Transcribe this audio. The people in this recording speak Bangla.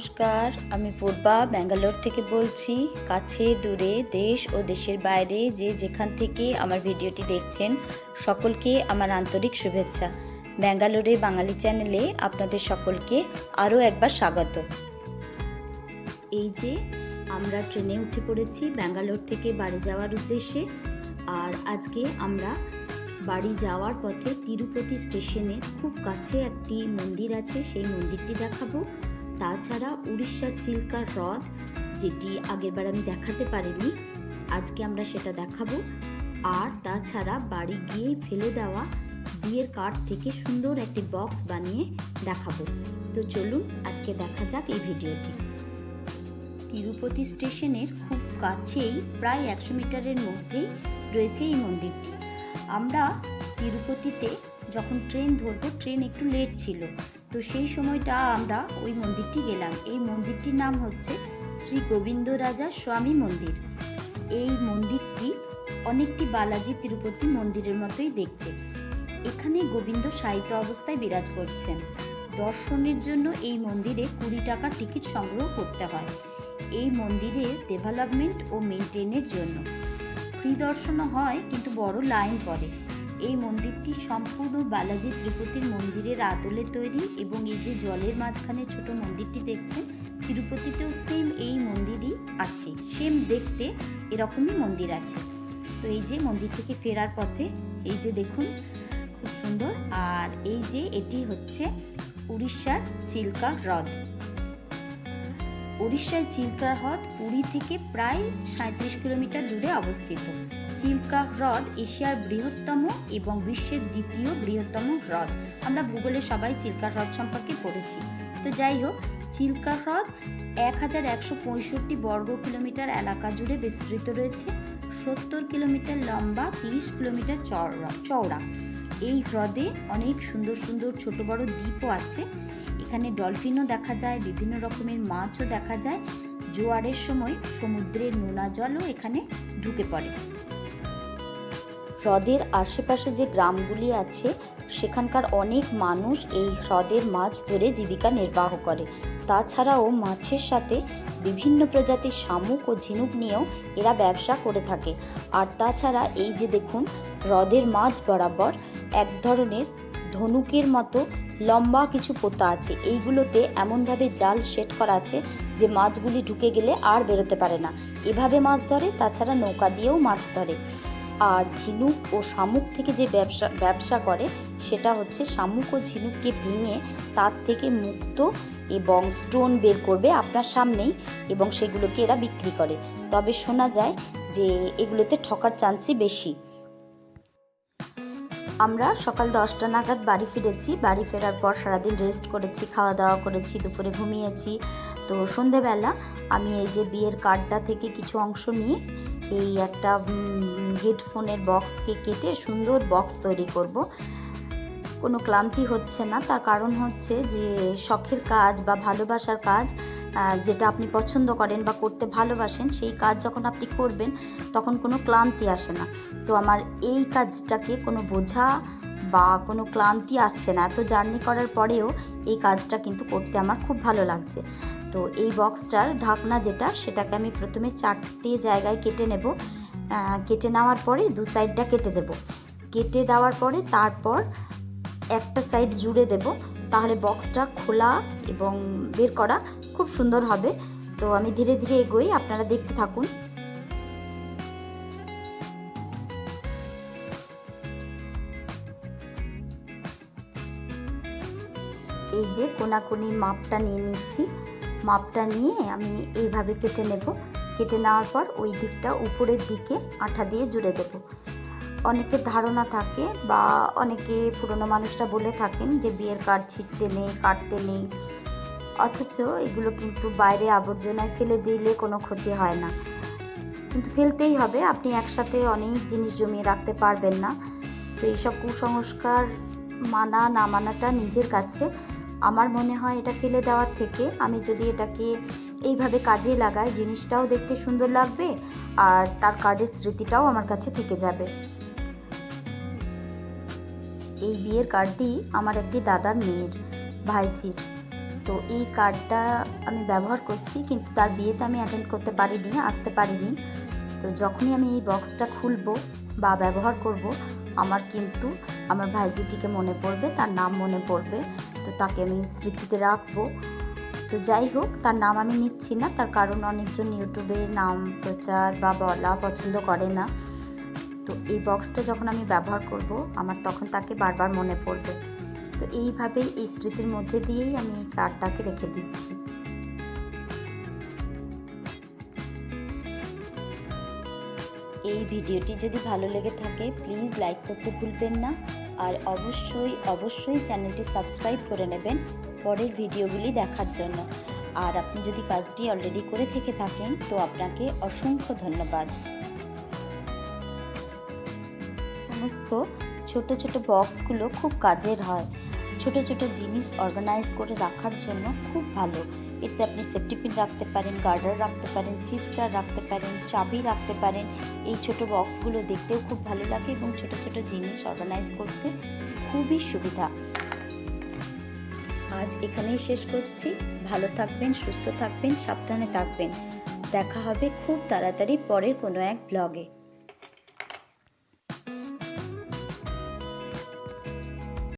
নমস্কার, আমি পূর্বা ব্যাঙ্গালোর থেকে বলছি। কাছে, দূরে, দেশ ও দেশের বাইরে যে যেখান থেকে আমার ভিডিওটি দেখছেন, সকলকে আমার আন্তরিক শুভেচ্ছা। ব্যাঙ্গালোরে বাঙালি চ্যানেলে আপনাদের সকলকে আরও একবার স্বাগত। এই যে আমরা ট্রেনে উঠে পড়েছি ব্যাঙ্গালোর থেকে বাড়ি যাওয়ার উদ্দেশ্যে, আর আজকে আমরা বাড়ি যাওয়ার পথে তিরুপতি স্টেশনে খুব কাছে একটি মন্দির আছে, সেই মন্দিরটি দেখাবো। তাছাড়া উড়িষ্যার চিল্কা হ্রদ, যেটি আগেরবার আমি দেখাতে পারিনি, আজকে আমরা সেটা দেখাবো। আর তাছাড়া বাড়ি গিয়ে ফেলে দেওয়া বিয়ের কার্ড থেকে সুন্দর একটি বক্স বানিয়ে দেখাবো। তো চলুন, আজকে দেখা যাক এই ভিডিওটি। তিরুপতি স্টেশনের খুব কাছেই, প্রায় একশো মিটারের মধ্যেই রয়েছে এই মন্দিরটি। আমরা তিরুপতিতে যখন ট্রেন ধরবো, ট্রেন একটু লেট ছিল। তো সেই সময়টা আমরা ওই মন্দিরটি গেলাম। এই মন্দিরটির নাম হচ্ছে শ্রী গোবিন্দ রাজা স্বামী মন্দির। এই মন্দিরটি অনেকটি বালাজি তিরুপতি মন্দিরের মতোই দেখতে। এখানে গোবিন্দ সাহিত্য অবস্থায় বিরাজ করছেন। দর্শনের জন্য এই মন্দিরে কুড়ি টাকা টিকিট সংগ্রহ করতে হয়। এই মন্দিরের ডেভেলপমেন্ট ও মেনটেনের জন্য। ফ্রি দর্শনও হয়, কিন্তু বড় লাইন পড়ে। এই মন্দিরটি সম্পূর্ণ বালাজি ত্রিপতির মন্দিরের আদলে তৈরি এবং এই যে জলের মাঝখানে ছোট মন্দিরটি দেখছেন, তিরুপতিতেও সেম এই মন্দিরই আছে। সেম দেখতে এরকমই মন্দির আছে। তো এই যে মন্দির থেকে ফেরার পথে, এই যে দেখুন, খুব সুন্দর। আর এই যে এটি হচ্ছে উড়িষ্যার চিল্কা হ্রদ। উড়িষ্যার চিল্কা হ্রদ পুরী থেকে প্রায় সাঁত্রিশ কিলোমিটার দূরে অবস্থিত। চিল্কা হ্রদ, এশিয়ার বৃহত্তম এবং বিশ্বের দ্বিতীয় বৃহত্তম হ্রদ। আমরা ভূগোলে সবাই চিল্কা হ্রদ সম্পর্কে পড়েছি। তো যাই হোক, চিল্কা হ্রদ এক হাজার একশো পঁয়ষট্টি বর্গ কিলোমিটার এলাকা জুড়ে বিস্তৃত রয়েছে। সত্তর কিলোমিটার লম্বা, তিরিশ কিলোমিটার চওড়া চওড়া। এই হ্রদে অনেক সুন্দর সুন্দর ছোট বড় দ্বীপও আছে। এখানে ডলফিনও দেখা যায়, বিভিন্ন রকমের মাছও দেখা যায়। জোয়ারের সময় সমুদ্রের নোনা জলও এখানে ঢুকে পড়ে। হ্রদের আশেপাশে যে গ্রামগুলি আছে, সেখানকার অনেক মানুষ এই হ্রদের মাছ ধরে জীবিকা নির্বাহ করে। তাছাড়াও মাছের সাথে বিভিন্ন প্রজাতির শামুক ও ঝিনুক নিয়েও এরা ব্যবসা করে থাকে। আর তাছাড়া এই যে দেখুন, হ্রদের মাছ বরাবর এক ধরনের ধনুকের মতো লম্বা কিছু পোতা আছে। এইগুলোতে এমনভাবে জাল সেট করা আছে যে মাছগুলি ঢুকে গেলে আর বেরোতে পারে না। এভাবে মাছ ধরে, তাছাড়া নৌকা দিয়েও মাছ ধরে। আর ঝিনুক ও শামুক থেকে যে ব্যবসা ব্যবসা করে সেটা হচ্ছে শামুক ও ঝিনুককে ভেঙে তার থেকে মুক্ত এবং স্টোন বের করবে আপনার সামনেই এবং সেগুলোকে এরা বিক্রি করে। তবে শোনা যায় যে এগুলোতে ঠকার চান্সই বেশি। আমরা সকাল দশটা নাগাদ বাড়ি ফিরেছি। বাড়ি ফেরার পর সারাদিন রেস্ট করেছি খাওয়া দাওয়া করেছি, দুপুরে ঘুমিয়েছি। তো সন্ধেবেলা আমি এই যে বিয়ের কার্ডটা থেকে কিছু অংশ নিয়ে এই একটা হেডফোনের বক্সকে কেটে সুন্দর বক্স তৈরি করব। কোনো ক্লান্তি হচ্ছে না। তার কারণ হচ্ছে যে শখের কাজ বা ভালোবাসার কাজ যেটা আপনি পছন্দ করেন বা করতে ভালোবাসেন, সেই কাজ যখন আপনি করবেন, তখন কোনো ক্লান্তি আসে না। তো আমার এই কাজটাকে কোনো বোঝা বা কোনো ক্লান্তি আসছে না। এত জার্নি করার পরেও এই কাজটা কিন্তু করতে আমার খুব ভালো লাগছে। তো এই বক্সটার ঢাকনা যেটা, সেটাকে আমি প্রথমে চারটে জায়গায় কেটে নেব। কেটে নেওয়ার পরে দু সাইডটা কেটে দেব। কেটে দেওয়ার পরে তারপর একটা সাইড জুড়ে দেব। তাহলে বক্সটা খোলা এবং বের করা খুব সুন্দর হবে। তো আমি ধীরে ধীরে এগোই, আপনারা দেখতে থাকুন। এই যে কোনাকুনি মাপটা নিয়ে নিচ্ছি। মাপটা নিয়ে আমি এইভাবে কেটে নেব। কেটে নেওয়ার পর ওই দিকটা উপরের দিকে আঠা দিয়ে জুড়ে দেব। অনেকের ধারণা থাকে বা অনেকে পুরনো মানুষরা বলে থাকেন যে বিয়ের কার্ড ছিটতে নেই, কাটতে নেই। অথচ এগুলো কিন্তু বাইরে আবর্জনায় ফেলে দিলে কোনো ক্ষতি হয় না। কিন্তু ফেলতেই হবে, আপনি একসাথে অনেক জিনিস জমিয়ে রাখতে পারবেন না। তো এইসব কুসংস্কার মানা, না মানাটা নিজের কাছে। আমার মনে হয় এটা ফেলে দেওয়ার থেকে আমি যদি এটাকে এইভাবে কাজে লাগাই জিনিসটাও দেখতে সুন্দর লাগবে আর তার কার্ডের স্মৃতিটাও আমার কাছে থেকে যাবে। এই বিয়ের কার্ডটি আমার একটি দাদার মেয়ের ভাইঝির তো এই কার্ডটা আমি ব্যবহার করছি, কিন্তু তার বিয়েতে আমি অ্যাটেন্ড করতে পারিনি, আসতে পারিনি। তো যখনই আমি এই বক্সটা খুলবো বা ব্যবহার করব, আমার কিন্তু আমার ভাইজিটিকে মনে পড়বে, তার নাম মনে পড়বে। তো তাকে আমি স্মৃতিতে রাখব। তো যাই হোক, তার নাম আমি নিচ্ছি না। তার কারণ অনেকজন ইউটিউবে নাম প্রচার বা বলা পছন্দ করে না। তো এই বক্সটা যখন আমি ব্যবহার করব, আমার তখন তাকে বারবার মনে পড়বে। তো এইভাবেই এই স্মৃতির মধ্যে দিয়েই আমি এই কার্ডটাকে রেখে দিচ্ছি। এই ভিডিওটি যদি ভালো লেগে থাকে, প্লিজ লাইক করতে ভুলবেন না। আর অবশ্যই অবশ্যই চ্যানেলটি সাবস্ক্রাইব করে নেবেন পরের ভিডিওগুলি দেখার জন্য। আর আপনি যদি কাজটি অলরেডি করে থেকে থাকেন, তো আপনাকে অসংখ্য ধন্যবাদ। সমস্ত ছোট ছোট বক্সগুলো খুব কাজের হয়। ছোট ছোট জিনিস অর্গানাইজ করে রাখার জন্য খুব ভালো। এতে আপনি সেফটি পিন রাখতে পারেন গার্ডার রাখতে পারেন চিপসার রাখতে পারেন, চাবি রাখতে পারেন। এই ছোট বক্সগুলো দেখতেও খুব ভালো লাগে এবং ছোট ছোট জিনিস অর্গানাইজ করতে খুবই সুবিধা। আজ এখানেই শেষ করছি। ভালো থাকবেন, সুস্থ থাকবেন, সাবধানে থাকবেন। দেখা হবে খুব তাড়াতাড়ি পরের কোনো এক ব্লগে